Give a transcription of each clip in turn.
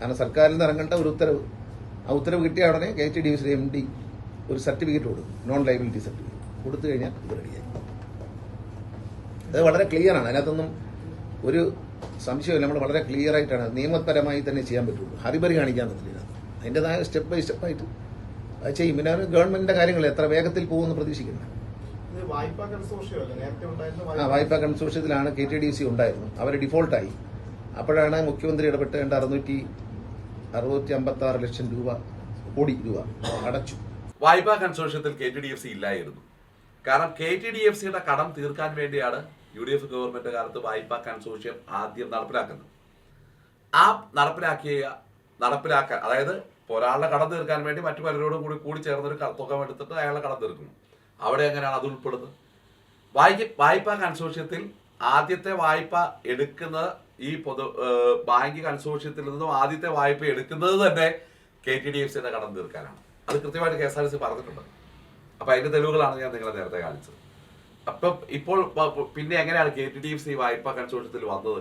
കാരണം സർക്കാരിൽ നിന്ന് ഇറങ്ങേണ്ട ഒരു ഉത്തരവ്. ആ ഉത്തരവ് കിട്ടിയ ഉടനെ K T D M D ഒരു സർട്ടിഫിക്കറ്റ് കൊടുക്കും. Non liability certificate. കൊടുത്തു കഴിഞ്ഞാൽ ഇത് റെഡിയായി. അത് വളരെ ക്ലിയർ ആണ്. അതിനകത്തൊന്നും ഒരു സംശയമില്ല നമ്മൾ വളരെ ക്ലിയർ ആയിട്ടാണ് നിയമപരമായി തന്നെ ചെയ്യാൻ പറ്റുള്ളൂ. ഹരിപരി കാണിക്കാൻ പറ്റില്ല അതിന്റെതായ സ്റ്റെപ്പ് ബൈ സ്റ്റെപ്പായിട്ട് അത് ചെയ്യും. പിന്നെ അവർ ഗവൺമെന്റിന്റെ കാര്യങ്ങൾ എത്ര വേഗത്തിൽ പോകുമെന്ന് പ്രതീക്ഷിക്കുന്നത് ആ വായ്പാ കൺസോഷ്യത്തിലാണ് കെ ടി ഡി സി ഉണ്ടായിരുന്നു അവർ ഡിഫോൾട്ടായി അപ്പോഴാണ് മുഖ്യമന്ത്രി ഇടപെട്ട് രണ്ട് അറുന്നൂറ്റി അറുന്നൂറ്റി അമ്പത്തി ആറ് ലക്ഷം രൂപ കോടി രൂപ അടച്ചു. വായ്പാ കൺസോർഷ്യത്തിൽ K T D F C ഇല്ലായിരുന്നു. കാരണം കെ ടി ഡി എഫ് സിയുടെ കടം തീർക്കാൻ വേണ്ടിയാണ് യു ഡി എഫ് ഗവൺമെന്റ് കാലത്ത് വായ്പാ കൺസോർഷ്യം ആദ്യം നടപ്പിലാക്കുന്നത്. ആ നടപ്പിലാക്കിയ നടപ്പിലാക്കാൻ അതായത് ഒരാളുടെ കടം തീർക്കാൻ വേണ്ടി മറ്റു പലരോടും കൂടി കൂടി ചേർന്ന് ഒരു തുക എടുത്തിട്ട് അയാളുടെ കടം തീർക്കുന്നു. അവിടെ എങ്ങനെയാണ് അത് ഉൾപ്പെടുന്നത്? വായ്പ വായ്പാ കൺസോർഷ്യത്തിൽ ആദ്യത്തെ വായ്പ എടുക്കുന്നത് ഈ പൊതു ബാങ്ക് കൺസോർഷ്യത്തിൽ നിന്നും ആദ്യത്തെ വായ്പ എടുക്കുന്നത് തന്നെ കെ ടി ഡി എഫ് സിയുടെ കടം തീർക്കാനാണ്. അത് കൃത്യമായിട്ട് കെ എസ് ആർ സി പറഞ്ഞിട്ടുണ്ട്. അപ്പൊ അതിന്റെ തെളിവുകളാണ് ഞാൻ നിങ്ങളെ നേരത്തെ കാണിച്ചത്. അപ്പൊ ഇപ്പോൾ പിന്നെ എങ്ങനെയാണ് K T D F C വായ്പ കൺസോർഷ്യത്തിൽ വന്നത്?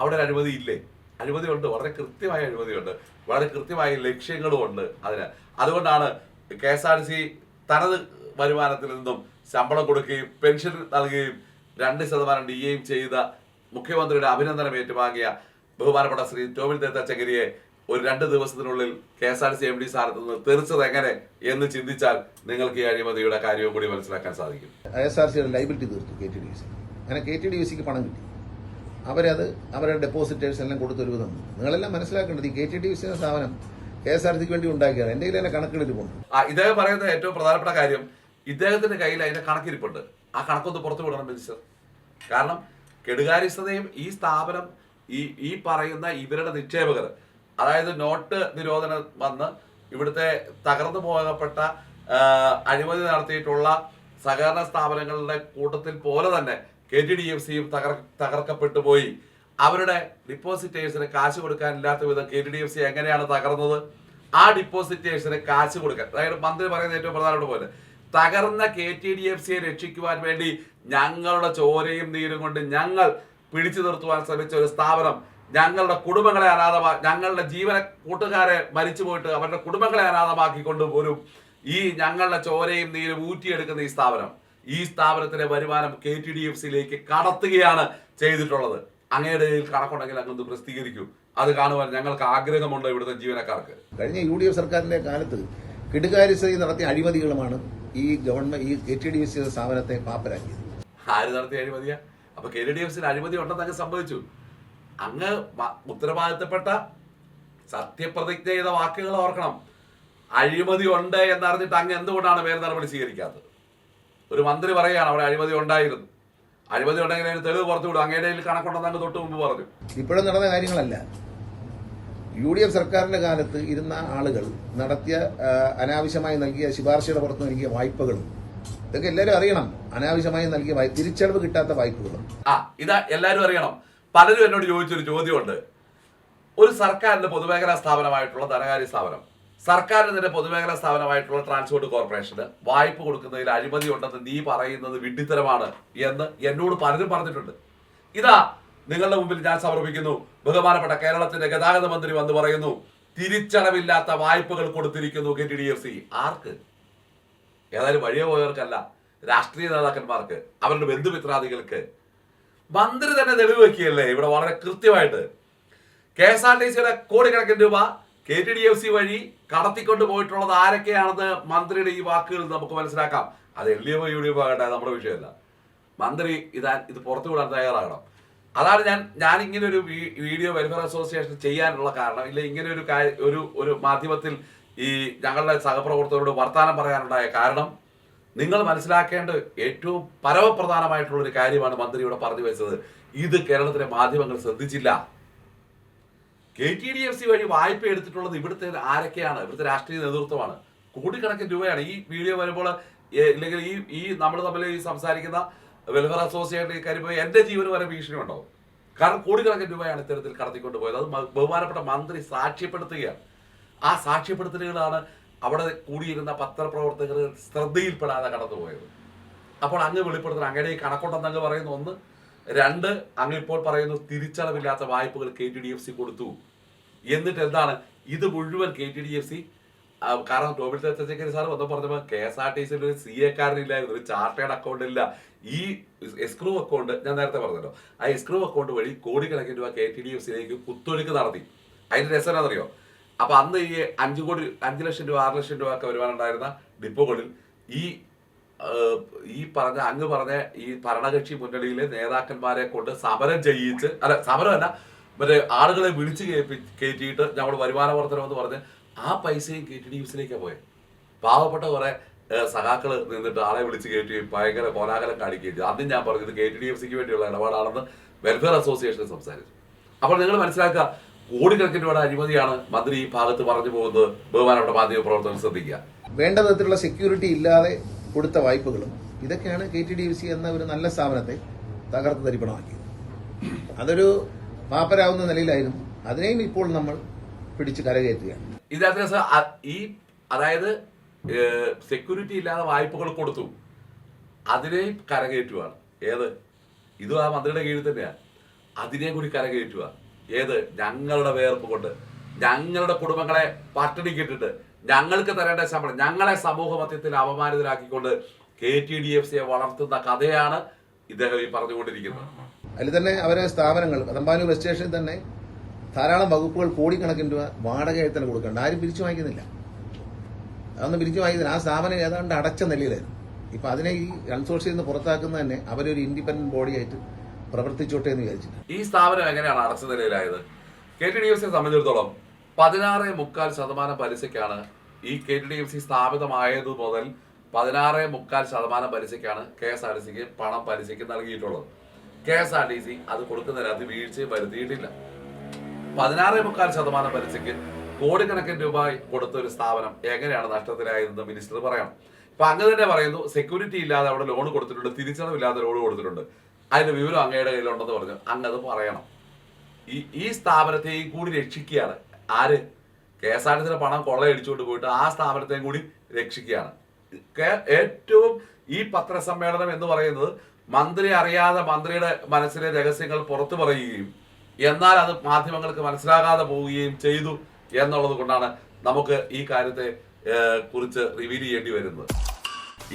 അവിടെ ഒരു അനുമതി ഇല്ലേ? അനുമതി ഉണ്ട് വളരെ കൃത്യമായ അനുമതിയുണ്ട്. വളരെ കൃത്യമായ ലക്ഷ്യങ്ങളും ഉണ്ട് അതിന്. അതുകൊണ്ടാണ് കെ എസ് ആർ സി തനത് വരുമാനത്തിൽ നിന്നും ശമ്പളം കൊടുക്കുകയും പെൻഷൻ നൽകുകയും രണ്ട് ശതമാനം ഡി എയും ചെയ്ത മുഖ്യമന്ത്രിയുടെ അഭിനന്ദനം ഏറ്റുവാങ്ങിയ ബഹുമാനപ്പെട്ട ശ്രീ ടോമിൻ തേത്തച്ചകരിയെ ഒരു രണ്ട് ദിവസത്തിനുള്ളിൽ K S R C M D സ്ഥാനത്ത് നിന്ന് തെറിച്ചത് എങ്ങനെ എന്ന് ചിന്തിച്ചാൽ നിങ്ങൾക്ക് ഈ അഴിമതിയുടെ കാര്യവും കൂടി മനസ്സിലാക്കാൻ സാധിക്കും. എസ് ആർ സിയുടെ ലൈബിലിറ്റി തീർത്തു കെ ടി ഡി സി. അങ്ങനെ കെ ടി ഡി സിക്ക് പണം കിട്ടി. അവരത് അവരുടെ ഡെപ്പോസിറ്റേഴ്സ് എല്ലാം കൊടുത്തൊരു വിധം നിങ്ങളെല്ലാം മനസ്സിലാക്കേണ്ടത് ഈ കെ ടി ഡി സി എന്ന സ്ഥാപനം കെ എസ് ആർ സിക്ക് വേണ്ടി ഉണ്ടാക്കിയാണ് എന്റെ കയ്യിൽ അതിന്റെ കണക്കിലിരിപ്പുണ്ട് ആ ഇദ്ദേഹം പറയുന്ന ഏറ്റവും പ്രധാനപ്പെട്ട കാര്യം ഇദ്ദേഹത്തിന്റെ കയ്യിൽ അതിന്റെ കണക്കിരിപ്പുണ്ട്. ആ കണക്കൊന്ന് പുറത്തു വിടണം മിനിസ്റ്റർ. കാരണം കെടുകാര്യസ്ഥതയും ഈ സ്ഥാപനം ഈ ഈ പറയുന്ന ഇവരുടെ നിക്ഷേപകർ. അതായത് നോട്ട് നിരോധനം വന്ന് ഇവിടുത്തെ തകർന്നു പോകപ്പെട്ട അഴിമതി നടത്തിയിട്ടുള്ള സഹകരണ സ്ഥാപനങ്ങളുടെ കൂട്ടത്തിൽ പോലെ തന്നെ കെ ടി ഡി എഫ് സിയും തകർ തകർക്കപ്പെട്ടു പോയി. അവരുടെ ഡിപ്പോസിറ്റേഴ്സിന് കാശ് കൊടുക്കാനില്ലാത്ത വിധം K T D F C എങ്ങനെയാണ് തകർന്നത്? ആ ഡിപ്പോസിറ്റേഴ്സിന് കാശ് കൊടുക്കാൻ. അതായത് മന്ത്രി പറയുന്ന ഏറ്റവും പ്രധാനപ്പെട്ട പോലെ തകർന്ന കെ ടി ഡി എഫ് സിയെ രക്ഷിക്കുവാൻ വേണ്ടി ഞങ്ങളുടെ ചോരയും നീരും കൊണ്ട് ഞങ്ങൾ പിടിച്ചു നിർത്തുവാൻ ശ്രമിച്ച ഒരു സ്ഥാപനം ഞങ്ങളുടെ കുടുംബങ്ങളെ അനാഥമാ ഞങ്ങളുടെ ജീവന കൂട്ടുകാരെ മരിച്ചു പോയിട്ട് അവരുടെ കുടുംബങ്ങളെ അനാഥമാക്കിക്കൊണ്ട് പോലും ഈ ഞങ്ങളുടെ ചോരയും നീരും ഊറ്റിയെടുക്കുന്ന ഈ സ്ഥാപനം ഈ സ്ഥാപനത്തിന്റെ വരുമാനം കെ ടി ഡി എഫ് സിയിലേക്ക് കടത്തുകയാണ് ചെയ്തിട്ടുള്ളത്. അങ്ങയുടെ കണക്കുണ്ടെങ്കിൽ അങ്ങൊന്ന് പ്രസിദ്ധീകരിക്കൂ. അത് കാണുവാൻ ഞങ്ങൾക്ക് ആഗ്രഹമുണ്ട് ഇവിടുത്തെ ജീവനക്കാർക്ക്. കഴിഞ്ഞ യു ഡി എഫ് സർക്കാരിന്റെ കാലത്ത് കെടുകാര്യസ്ഥതയിൽ നടത്തിയ അഴിമതികളുമാണ് ഈ ഗവൺമെന്റ് ഈ കെ ടി ഡി സി സ്ഥാപനത്തെ പാപ്പരാക്കിയത്. ആര് നടത്തിയ അഴിമതിയാ? അപ്പൊ കെ ഡി എഫ് സിന് അഴിമതി ഉണ്ടെന്ന് അങ്ങ് സംഭവിച്ചു. അങ്ങ് ഉത്തരവാദിത്തപ്പെട്ട സത്യപ്രതിജ്ഞ ചെയ്ത വാക്കുകൾ ഓർക്കണം. അഴിമതി ഉണ്ട് എന്നറിഞ്ഞിട്ട് അങ്ങ് എന്തുകൊണ്ടാണ് മേൽ നടപടി സ്വീകരിക്കാത്തത്? ഒരു മന്ത്രി പറയുകയാണ് അവിടെ അഴിമതി ഉണ്ടായിരുന്നു. അഴിമതി ഉണ്ടെങ്കിൽ തെളിവ് പുറത്തു വിടും അങ്ങയുടെ കണക്കുണ്ടെന്ന് അങ്ങ് തൊട്ട് മുമ്പ് പറഞ്ഞു. ഇപ്പോഴും നടന്ന കാര്യങ്ങളല്ല. യു ഡി എഫ് സർക്കാരിന്റെ കാലത്ത് ഇരുന്ന ആളുകൾ നടത്തിയ അനാവശ്യമായി നൽകിയ ശുപാർശയുടെ പുറത്ത് നൽകിയ വായ്പകളും ഇതൊക്കെ എല്ലാവരും അറിയണം. അനാവശ്യമായി നൽകിയ തിരിച്ചടവ് കിട്ടാത്ത വായ്പകളും. ആ ഇതാ എല്ലാവരും അറിയണം. പലരും എന്നോട് ചോദിച്ചൊരു ചോദ്യമുണ്ട്. ഒരു സർക്കാരിന്റെ പൊതുമേഖലാ സ്ഥാപനമായിട്ടുള്ള ധനകാര്യ സ്ഥാപനം സർക്കാരിന് തന്നെ പൊതുമേഖലാ സ്ഥാപനമായിട്ടുള്ള ട്രാൻസ്പോർട്ട് കോർപ്പറേഷന് വായ്പ കൊടുക്കുന്നതിൽ അഴിമതി ഉണ്ടെന്ന് നീ പറയുന്നത് വിഡ്ഢിത്തരമാണ് എന്ന് എന്നോട് പലരും പറഞ്ഞിട്ടുണ്ട്. ഇതാ നിങ്ങളുടെ മുമ്പിൽ ഞാൻ സമർപ്പിക്കുന്നു. ബഹുമാനപ്പെട്ട കേരളത്തിന്റെ ഗതാഗത മന്ത്രി വന്ന് പറയുന്നു തിരിച്ചടവില്ലാത്ത വായ്പകൾ കൊടുത്തിരിക്കുന്നു K T D F C. ആർക്ക്? ഏതായാലും വഴിയെ പോയവർക്കല്ല രാഷ്ട്രീയ നേതാക്കന്മാർക്ക് അവരുടെ ബന്ധുമിത്രാദികൾക്ക്. മന്ത്രി തന്നെ തെളിവ് വെക്കുകയല്ലേ? ഇവിടെ വളരെ കൃത്യമായിട്ട്. കെ എസ് ആർ ടി സിയുടെ കോടിക്കണക്കിന് രൂപ K T D F C വഴി കടത്തിക്കൊണ്ട് പോയിട്ടുള്ളത് ആരൊക്കെയാണെന്ന് മന്ത്രിയുടെ ഈ വാക്കുകൾ നമുക്ക് മനസ്സിലാക്കാം. അത് L D F U D F ആകട്ടെ നമ്മുടെ വിഷയമല്ല. മന്ത്രി ഇതാ ഇത് പുറത്തു വിടാൻ തയ്യാറാകണം. അതാണ് ഞാൻ ഞാൻ ഇങ്ങനെ ഒരു വീഡിയോ വെൽഫെയർ അസോസിയേഷൻ ചെയ്യാനുള്ള കാരണം. ഇല്ല ഇങ്ങനെ ഒരു ഒരു ഒരു മാധ്യമത്തിൽ ഈ ഞങ്ങളുടെ സഹപ്രവർത്തകരോട് വർത്തമാനം പറയാനുണ്ടായ കാരണം നിങ്ങൾ മനസ്സിലാക്കേണ്ട ഏറ്റവും പരമപ്രധാനമായിട്ടുള്ള ഒരു കാര്യമാണ് മന്ത്രി ഇവിടെ പറഞ്ഞു വെച്ചത്. ഇത് കേരളത്തിലെ മാധ്യമങ്ങൾ ശ്രദ്ധിച്ചില്ല. K T D F C വഴി വായ്പ എടുത്തിട്ടുള്ളത് ഇവിടുത്തെ ആരൊക്കെയാണ്? ഇവിടുത്തെ രാഷ്ട്രീയ നേതൃത്വമാണ്. കോടിക്കണക്കിന് രൂപയാണ്. ഈ വീഡിയോ വരുമ്പോൾ ഇല്ലെങ്കിൽ ഈ ഈ നമ്മൾ തമ്മിൽ ഈ സംസാരിക്കുന്ന വെൽഫെയർ അസോസിയേഷൻ കാര്യം എന്റെ ജീവന് വരെ ഭീഷണി ഉണ്ടാവും. കാരണം കോടിക്കണക്കിന് രൂപയാണ് ഇത്തരത്തിൽ കടത്തിക്കൊണ്ട് പോയത് അത് ബഹുമാനപ്പെട്ട മന്ത്രി സാക്ഷ്യപ്പെടുത്തുകയാണ്. ആ സാക്ഷ്യപ്പെടുത്തലുകളാണ് അവിടെ കൂടിയിരുന്ന പത്രപ്രവർത്തകർ ശ്രദ്ധയിൽപ്പെടാതെ കടന്നുപോയത്. അപ്പോൾ അങ്ങ് വെളിപ്പെടുത്തണം. അങ്ങനെ ഈ കണക്കുണ്ടെന്ന് പറയുന്നു ഒന്ന്. രണ്ട് അങ്ങ് ഇപ്പോൾ പറയുന്നു തിരിച്ചടവില്ലാത്ത വായ്പകൾ K T D F C കൊടുത്തു. എന്നിട്ട് എന്താണ്? ഇത് മുഴുവൻ K T D F C കാരണം ടോബിൾ തച്ചക്കരി സാർ വന്നു പറഞ്ഞപ്പോൾ കെ എസ് ആർ ടി സിയിൽ ഒരു സി എ കാരനില്ലായിരുന്നു ഒരു ചാർട്ടേഡ് അക്കൗണ്ട് ഇല്ല. ഈ എസ്ക്രൂ അക്കൗണ്ട് ഞാൻ നേരത്തെ പറഞ്ഞല്ലോ ആ എസ്ക്രൂ അക്കൗണ്ട് വഴി കോടിക്കണക്കിന് രൂപ കെ ടി ഡി എഫ് സിയിലേക്ക് കുത്തൊഴുക്ക് നടത്തി. അതിന്റെ രസം എന്താണെന്നറിയോ? അപ്പൊ അന്ന് ഈ അഞ്ചു കോടി അഞ്ചു ലക്ഷം രൂപ ആറ് ലക്ഷം രൂപ ഒക്കെ വരുമാനം ഉണ്ടായിരുന്ന ഡിപ്പോകളിൽ ഈ ഈ പറഞ്ഞ അങ്ങ് പറഞ്ഞ ഈ ഭരണകക്ഷി മുന്നണിയിലെ നേതാക്കന്മാരെ കൊണ്ട് സമരം ചെയ്യിച്ച് അല്ല സമരമല്ല മറ്റേ ആളുകളെ വിളിച്ച് കയറ്റിയിട്ട് ഞങ്ങൾ വരുമാന വർധനം എന്ന് പറഞ്ഞ് ആ പൈസയും കെ ടി ഡി പോയെ. പാവപ്പെട്ട കുറെ സഖാക്കൾ നിന്നിട്ട് ആളെ വിളിച്ച് കയറ്റി ഭയങ്കര കോലാഹലം കാണിക്കുകയും ആദ്യം ഞാൻ പറഞ്ഞത് കെ ടി ഡി എഫ് സിക്ക് വേണ്ടിയുള്ള ഇടപാടാണെന്ന് വെൽഫെയർ അസോസിയേഷൻ സംസാരിച്ചു. അപ്പോൾ നിങ്ങൾ മനസ്സിലാക്കുക കോടിക്കണക്കിന് രൂപയുടെ അഴിമതിയാണ് മന്ത്രി ഈ ഭാഗത്ത് പറഞ്ഞു പോകുന്നത്. ബഹുമാനപ്പെട്ട മാധ്യമ പ്രവർത്തകർ ശ്രദ്ധിക്കുക. വേണ്ട വിധത്തിലുള്ള സെക്യൂരിറ്റി ഇല്ലാതെ കൊടുത്ത വായ്പകളും ഇതൊക്കെയാണ് K T D F C എന്ന ഒരു നല്ല സ്ഥാപനത്തെ തകർത്ത് തരിപ്പണമാക്കിയത്. അതൊരു പാപ്പരാവുന്ന നിലയിലായിരുന്നു. അതിനെയും ഇപ്പോൾ നമ്മൾ പിടിച്ച് കരകയറ്റുകയാണ്. ഇതിനകത്ത് രസം ഈ അതായത് സെക്യൂരിറ്റി ഇല്ലാതെ വായ്പകൾ കൊടുത്തു. അതിനെയും കരകയറ്റുവാണ്. ഏത്? ഇതും ആ മന്ത്രിയുടെ കീഴിൽ തന്നെയാണ് അതിനെ കൂടി കരകയറ്റുക ഏത്? ഞങ്ങളുടെ വേർപ്പ് കൊണ്ട്. ഞങ്ങളുടെ കുടുംബങ്ങളെ പട്ടിണിക്കിട്ടിട്ട് ഞങ്ങൾക്ക് തരേണ്ട ശമ്പളം ഞങ്ങളെ സമൂഹ മധ്യത്തിൽ അപമാനിതരാക്കിക്കൊണ്ട് കെ ടി ഡി എഫ് സിയെ വളർത്തുന്ന കഥയാണ് ഇദ്ദേഹം ഈ പറഞ്ഞുകൊണ്ടിരിക്കുന്നത്. അതിൽ തന്നെ അവരെ സ്ഥാപനങ്ങൾ അതമ്പാനൂർ ബസ് സ്റ്റേഷനിൽ തന്നെ ധാരാളം വകുപ്പുകൾ കോടിക്കണക്കിന് രൂപ വാടകയായി തന്നെ കൊടുക്കണ്ട ആരും പിരിച്ചു വാങ്ങിക്കുന്നില്ല. അതൊന്നും പിരിച്ചു വാങ്ങിക്കുന്നില്ല. ആ സ്ഥാപനം ഏതാണ്ട് അടച്ച നിലയിലായിരുന്നു. ഇപ്പൊ അതിനെ ഈ കൺസോർഷ്യത്തിൽ നിന്ന് പുറത്താക്കുന്ന തന്നെ അവരൊരു ഇൻഡിപെൻഡന്റ് ബോഡിയായിട്ട് പ്രവർത്തിച്ചോട്ടെ എന്ന് വിചാരിച്ചിട്ട് ഈ സ്ഥാപനം എങ്ങനെയാണ് അടച്ച നിലയിലായത്? കെ ടി ഡി എഫ് സിയെ സംബന്ധിച്ചിടത്തോളം പതിനാറ് മുക്കാൽ ശതമാനം പലിശയ്ക്കാണ് ഈ K T D F C സ്ഥാപിതമായത് മുതൽ പതിനാറ് മുക്കാൽ ശതമാനം പലിശയ്ക്കാണ് കെ എസ് ആർ ടി സിക്ക് പണം പലിശയ്ക്ക് നൽകിയിട്ടുള്ളത്. K S R T C അത് കൊടുക്കുന്നതിനകത്ത് വീഴ്ചയും വരുത്തിയിട്ടില്ല. പതിനാറ് മുക്കാൽ ശതമാനം പലിശയ്ക്ക് കോടിക്കണക്കിന് രൂപ കൊടുത്ത ഒരു സ്ഥാപനം എങ്ങനെയാണ് നഷ്ടത്തിലായതെന്ന് മിനിസ്റ്റർ പറയണം. ഇപ്പൊ അങ്ങ് തന്നെ പറയുന്നു സെക്യൂരിറ്റി ഇല്ലാതെ അവിടെ ലോൺ കൊടുത്തിട്ടുണ്ട് തിരിച്ചടവില്ലാതെ ലോൺ കൊടുത്തിട്ടുണ്ട്. അതിന്റെ വിവരം അങ്ങയുടെ കയ്യിലുണ്ടെന്ന് പറഞ്ഞു. അങ്ങ് അത് പറയണം. ഈ ഈ സ്ഥാപനത്തെയും കൂടി രക്ഷിക്കുകയാണ്. ആര്? കെ എസ് ആർ ടി സിയുടെ പണം കൊള്ളയടിച്ചുകൊണ്ട് പോയിട്ട് ആ സ്ഥാപനത്തെയും കൂടി രക്ഷിക്കുകയാണ്. ഏറ്റവും ഈ പത്രസമ്മേളനം എന്ന് പറയുന്നത് മന്ത്രി അറിയാതെ മന്ത്രിയുടെ മനസ്സിലെ രഹസ്യങ്ങൾ പുറത്തു പറയുകയും എന്നാൽ അത് മാധ്യമങ്ങൾക്ക് മനസ്സിലാകാതെ പോവുകയും ചെയ്തു എന്നുള്ളത് കൊണ്ടാണ് നമുക്ക് ഈ കാര്യത്തെ കുറിച്ച് റിവീൽ ചെയ്യേണ്ടി വരുന്നത്.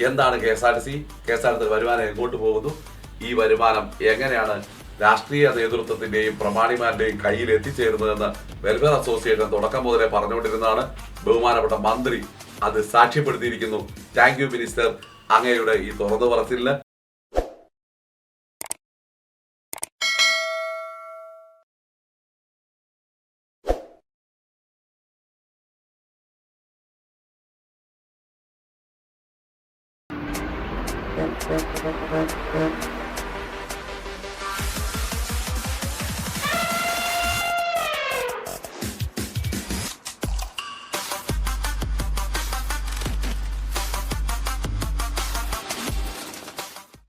എന്താണ് K S R T C? K S R T വരുമാനം എങ്ങോട്ട് പോകുന്നു? ഈ വരുമാനം എങ്ങനെയാണ് രാഷ്ട്രീയ നേതൃത്വത്തിന്റെയും പ്രമാണിമാരുടെയും കയ്യിൽ എത്തിച്ചേരുന്നതെന്ന് വെൽഫെയർ അസോസിയേഷൻ തുടക്കം മുതലേ പറഞ്ഞുകൊണ്ടിരുന്നതാണ്. ബഹുമാനപ്പെട്ട മന്ത്രി അത് സാക്ഷ്യപ്പെടുത്തിയിരിക്കുന്നു. താങ്ക് യു മിനിസ്റ്റർ അങ്ങയുടെ ഈ തുറന്നു പറച്ചിലിന് Thank you.